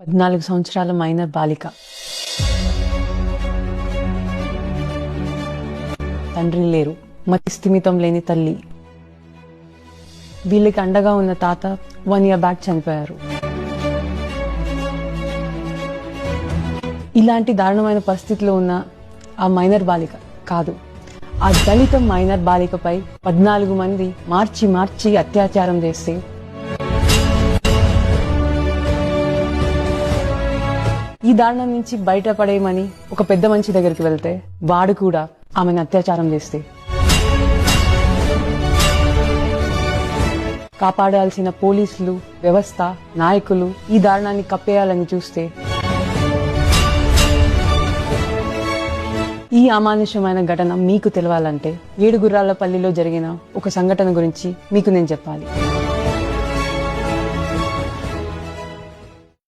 పద్నాలుగు సంవత్సరాల మైనర్ బాలిక. తండ్రి లేరు మతి స్థిమితం లేని తల్లి. వీళ్ళకి అండగా ఉన్న తాత వన్ ఇయర్ బ్యాక్ చనిపోయారు. ఇలాంటి దారుణమైన పరిస్థితిలో ఉన్న ఆ మైనర్ బాలిక కాదు. ఆ దళిత మైనర్ బాలికపై పద్నాలుగు మంది మార్చి మార్చి అత్యాచారం చేస్తే ఈ దారుణం నుంచి బయటపడేయమని ఒక పెద్ద మనిషి దగ్గరికి వెళ్తే వాడు కూడా ఆమెను అత్యాచారం చేస్తే. కాపాడాల్సిన పోలీసులు వ్యవస్థ నాయకులు ఈ దారుణాన్ని కప్పేయాలని చూస్తే ఈ అమానుషమైన ఘటన మీకు తెలవాలంటే ఏడుగుర్రాలపల్లిలో జరిగిన ఒక సంఘటన గురించి మీకు నేను చెప్పాలి.